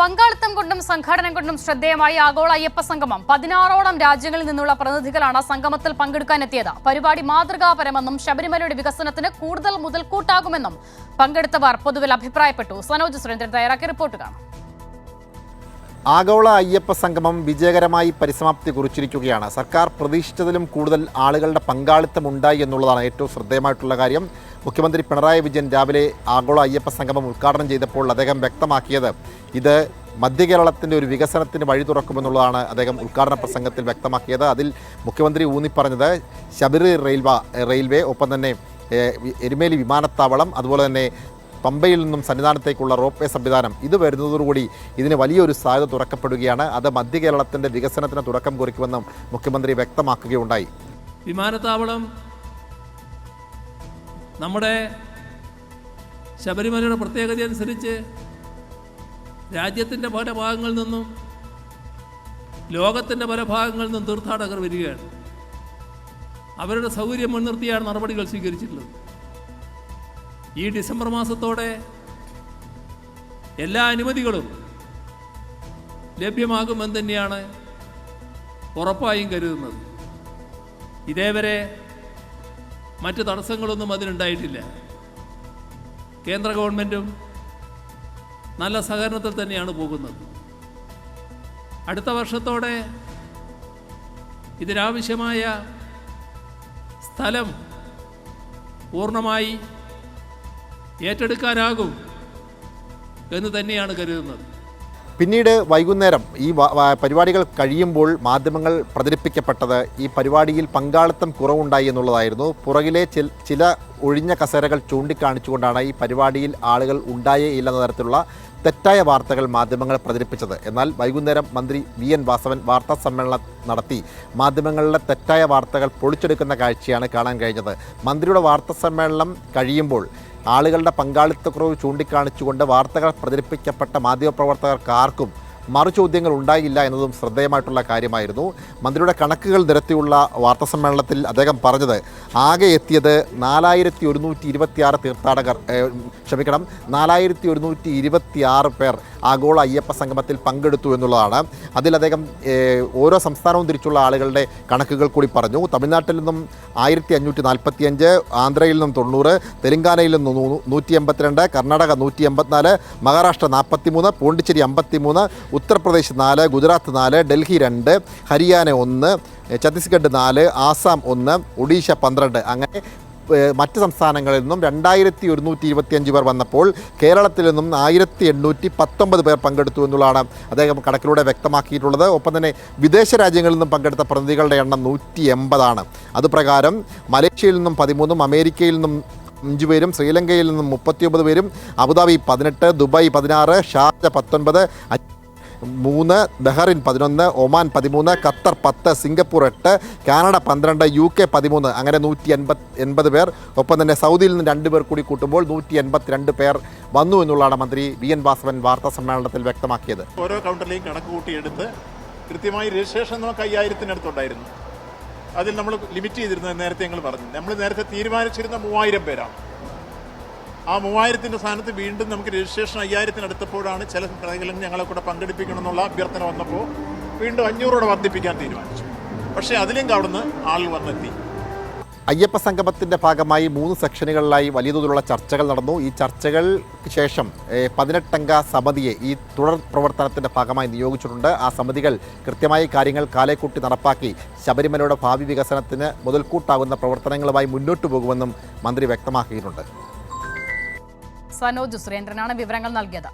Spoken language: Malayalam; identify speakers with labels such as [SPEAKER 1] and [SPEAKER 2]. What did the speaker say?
[SPEAKER 1] പങ്കാളിത്തം കൊണ്ടും സംഘാടനം കൊണ്ടും ശ്രദ്ധേയമായി ആഗോള അയ്യപ്പ സംഗമം. പതിനാറോളം രാജ്യങ്ങളിൽ നിന്നുള്ള പ്രതിനിധികളാണ് സംഗമത്തിൽ പങ്കെടുക്കാനെത്തിയത്. പരിപാടി മാതൃകാപരമെന്നും ശബരിമലയുടെ വികസനത്തിന് കൂടുതൽ മുതൽക്കൂട്ടാകുമെന്നും പങ്കെടുത്തവർ പൊതുവിൽ അഭിപ്രായപ്പെട്ടു. സനോജ് സുരേന്ദ്രൻ തയ്യാറാക്കിയ റിപ്പോർട്ട് കാണാം.
[SPEAKER 2] ആഗോള അയ്യപ്പ സംഗമം വിജയകരമായി പരിസമാപ്തി കുറിച്ചിരിക്കുകയാണ്. സർക്കാർ പ്രതീക്ഷിച്ചതിലും കൂടുതൽ ആളുകളുടെ പങ്കാളിത്തം ഉണ്ടായി എന്നുള്ളതാണ് ഏറ്റവും ശ്രദ്ധേയമായിട്ടുള്ള കാര്യം. മുഖ്യമന്ത്രി പിണറായി വിജയൻ രാവിലെ ആഗോള അയ്യപ്പ സംഗമം ഉദ്ഘാടനം ചെയ്തപ്പോൾ അദ്ദേഹം വ്യക്തമാക്കിയത് ഇത് മധ്യ കേരളത്തിന്റെ ഒരു വികസനത്തിന് വഴി തുറക്കുമെന്നുള്ളതാണ് അദ്ദേഹം ഉദ്ഘാടന പ്രസംഗത്തിൽ വ്യക്തമാക്കിയത്. അതിൽ മുഖ്യമന്ത്രി ഊന്നിപ്പറഞ്ഞത് ശബരി റെയിൽവേ റെയിൽവേ ഒപ്പം തന്നെ എരുമേലി വിമാനത്താവളം അതുപോലെ തന്നെ പമ്പയിൽ നിന്നും സന്നിധാനത്തേക്കുള്ള റോപ്പ് വേ സംവിധാനം ഇത് വരുന്നതോടുകൂടി ഇതിന് വലിയൊരു സാധ്യത തുറക്കപ്പെടുകയാണ്. അത് മധ്യ കേരളത്തിന്റെ വികസനത്തിന് തുടക്കം കുറിക്കുമെന്നും മുഖ്യമന്ത്രി വ്യക്തമാക്കുകയുണ്ടായി.
[SPEAKER 3] വിമാനത്താവളം നമ്മുടെ ശബരിമലയുടെ പ്രത്യേകത അനുസരിച്ച് രാജ്യത്തിന്റെ പല ഭാഗങ്ങളിൽ നിന്നും ലോകത്തിന്റെ പല ഭാഗങ്ങളിൽ നിന്നും തീർത്ഥാടകർ വരികയാണ്. അവരുടെ സൗകര്യം മുൻനിർത്തിയാണ് നടപടികൾ സ്വീകരിച്ചിട്ടുള്ളത്. ഈ ഡിസംബർ മാസത്തോടെ എല്ലാ അനുമതികളും ലഭ്യമാകുമെന്ന് തന്നെയാണ് ഉറപ്പായും കരുതുന്നത്. ഇതേവരെ മറ്റ് തടസ്സങ്ങളൊന്നും അതിനുണ്ടായിട്ടില്ല. കേന്ദ്ര ഗവൺമെന്റും നല്ല സഹകരണത്തിൽ തന്നെയാണ് പോകുന്നത്. അടുത്ത വർഷത്തോടെ ഇതിനാവശ്യമായ സ്ഥലം പൂർണമായി ഏറ്റെടുക്കാനാകും എന്ന് തന്നെയാണ് കരുതുന്നത്.
[SPEAKER 2] പിന്നീട് വൈകുന്നേരം ഈ പരിപാടികൾ കഴിയുമ്പോൾ മാധ്യമങ്ങൾ പ്രചരിപ്പിക്കപ്പെട്ടത് ഈ പരിപാടിയിൽ പങ്കാളിത്തം കുറവുണ്ടായി എന്നുള്ളതായിരുന്നു. പുറകിലെ ചില ഒഴിഞ്ഞ കസേരകൾ ചൂണ്ടിക്കാണിച്ചുകൊണ്ടാണ് ഈ പരിപാടിയിൽ ആളുകൾ ഉണ്ടായേ ഇല്ലെന്ന തരത്തിലുള്ള തെറ്റായ വാർത്തകൾ മാധ്യമങ്ങൾ പ്രചരിപ്പിച്ചത്. എന്നാൽ വൈകുന്നേരം മന്ത്രി വി. എൻ. വാസവൻ വാർത്താ സമ്മേളനം നടത്തി മാധ്യമങ്ങളിലെ തെറ്റായ വാർത്തകൾ പൊളിച്ചെടുക്കുന്ന കാഴ്ചയാണ് കാണാൻ കഴിഞ്ഞത്. മന്ത്രിയുടെ വാർത്താ സമ്മേളനം കഴിയുമ്പോൾ ആളുകളുടെ പങ്കാളിത്തക്കുറവ് ചൂണ്ടിക്കാണിച്ചുകൊണ്ട് വാർത്തകൾ പ്രചരിപ്പിക്കപ്പെട്ട മാധ്യമപ്രവർത്തകർക്ക് ആർക്കും മറുചോദ്യങ്ങൾ ഉണ്ടായില്ല എന്നതും ശ്രദ്ധേയമായിട്ടുള്ള കാര്യമായിരുന്നു. മന്ത്രിയുടെ കണക്കുകൾ നിരത്തിയുള്ള വാർത്താസമ്മേളനത്തിൽ അദ്ദേഹം പറഞ്ഞത് ആകെ എത്തിയത് നാലായിരത്തി ഒരുന്നൂറ്റി ഇരുപത്തിയാറ് തീർത്ഥാടകർ ക്ഷമിക്കണം നാലായിരത്തി ഒരുന്നൂറ്റി ഇരുപത്തിയാറ് പേർ ആഗോള അയ്യപ്പ സംഗമത്തിൽ പങ്കെടുത്തു എന്നുള്ളതാണ്. അതിൽ അദ്ദേഹം ഓരോ സംസ്ഥാനവും തിരിച്ചുള്ള ആളുകളുടെ കണക്കുകൾ കൂടി പറഞ്ഞു. തമിഴ്നാട്ടിൽ നിന്നും ആയിരത്തി അഞ്ഞൂറ്റി നാൽപ്പത്തിയഞ്ച് ആന്ധ്രയിൽ നിന്നും തൊണ്ണൂറ് തെലങ്കാനയിൽ നിന്നും നൂറ്റി എൺപത്തിരണ്ട് കർണാടക നൂറ്റി എൺപത്തിനാല് മഹാരാഷ്ട്ര നാൽപ്പത്തിമൂന്ന് പോണ്ടിച്ചേരി അമ്പത്തിമൂന്ന് ഉത്തർപ്രദേശ് നാല് ഗുജറാത്ത് നാല് ഡൽഹി രണ്ട് ഹരിയാന ഒന്ന് ഛത്തീസ്ഗഡ് നാല് ആസാം ഒന്ന് ഒഡീഷ പന്ത്രണ്ട്. അങ്ങനെ മറ്റ് സംസ്ഥാനങ്ങളിൽ നിന്നും രണ്ടായിരത്തി ഒരുന്നൂറ്റി ഇരുപത്തിയഞ്ച് പേർ വന്നപ്പോൾ കേരളത്തിൽ നിന്നും ആയിരത്തി എണ്ണൂറ്റി പത്തൊമ്പത് പേർ പങ്കെടുത്തു എന്നുള്ളതാണ് അദ്ദേഹം കണക്കിലൂടെ വ്യക്തമാക്കിയിട്ടുള്ളത്. ഒപ്പം തന്നെ വിദേശ രാജ്യങ്ങളിൽ നിന്നും പങ്കെടുത്ത പ്രതിനിധികളുടെ എണ്ണം നൂറ്റി എൺപതാണ്. അതുപ്രകാരം മലേഷ്യയിൽ നിന്നും പതിമൂന്നും അമേരിക്കയിൽ നിന്നും അഞ്ച് പേരും ശ്രീലങ്കയിൽ നിന്നും മുപ്പത്തിയൊമ്പത് പേരും അബുദാബി പതിനെട്ട് ദുബായ് പതിനാറ് ഷാർജ പത്തൊൻപത് മൂന്ന് ബഹറിൻ പതിനൊന്ന് ഒമാൻ പതിമൂന്ന് ഖത്തർ പത്ത് സിംഗപ്പൂർ എട്ട് കാനഡ പന്ത്രണ്ട് യു കെ പതിമൂന്ന്. അങ്ങനെ നൂറ്റി എൺപത് എൺപത് പേർ. ഒപ്പം തന്നെ സൗദിയിൽ നിന്ന് രണ്ട് പേർ കൂടി കൂട്ടുമ്പോൾ നൂറ്റി എൺപത്തിരണ്ട് പേർ വന്നു എന്നുള്ളതാണ് മന്ത്രി വി എൻ വാസവൻ വാർത്താ സമ്മേളനത്തിൽ വ്യക്തമാക്കിയത്.
[SPEAKER 4] ഓരോ കൗണ്ടറിലെയും കണക്ക് കൂട്ടിയെടുത്ത് കൃത്യമായി രജിസ്ട്രേഷൻ നമുക്ക് അയ്യായിരത്തിനടുത്തുണ്ടായിരുന്നു അതിൽ നമ്മൾ ലിമിറ്റ് ചെയ്തിരുന്നത് നേരത്തെ ഞങ്ങൾ പറഞ്ഞു. നമ്മൾ നേരത്തെ തീരുമാനിച്ചിരുന്ന മൂവായിരം പേരാണ്. ആ മൂവായിരത്തിന്റെ സ്ഥാനത്ത് വീണ്ടും നമുക്ക് രജിസ്ട്രേഷൻ അയ്യായിരത്തിനടുത്തപ്പോഴാണ് ചില മേഖലകൾ ഞങ്ങളെ കൂടെ പങ്കെടുപ്പിക്കണമെന്നുള്ള അഭ്യർത്ഥന വന്നപ്പോൾ വീണ്ടും അഞ്ഞൂറോടെ വർദ്ധിപ്പിക്കാൻ തീരുമാനിച്ചു. പക്ഷേ അതിലും കവിടുന്ന് ആളുകൾ വന്നെത്തി.
[SPEAKER 2] അയ്യപ്പ സംഗമത്തിന്റെ ഭാഗമായി മൂന്ന് സെക്ഷനുകളിലായി വലിയ തോതിലുള്ള ചർച്ചകൾ നടന്നു. ഈ ചർച്ചകൾക്ക് ശേഷം പതിനെട്ടംഗ സമിതിയെ ഈ തുടർ പ്രവർത്തനത്തിന്റെ ഭാഗമായി നിയോഗിച്ചിട്ടുണ്ട്. ആ സമിതികൾ കൃത്യമായി കാര്യങ്ങൾ കാലേക്കൂട്ടി നടപ്പാക്കി ശബരിമലയുടെ ഭാവി വികസനത്തിന് മുതൽക്കൂട്ടാകുന്ന പ്രവർത്തനങ്ങളുമായി മുന്നോട്ടു പോകുമെന്നും മന്ത്രി വ്യക്തമാക്കിയിട്ടുണ്ട്.
[SPEAKER 1] സനോജ് സുരേന്ദ്രനാണ് വിവരങ്ങൾ നൽകിയത്.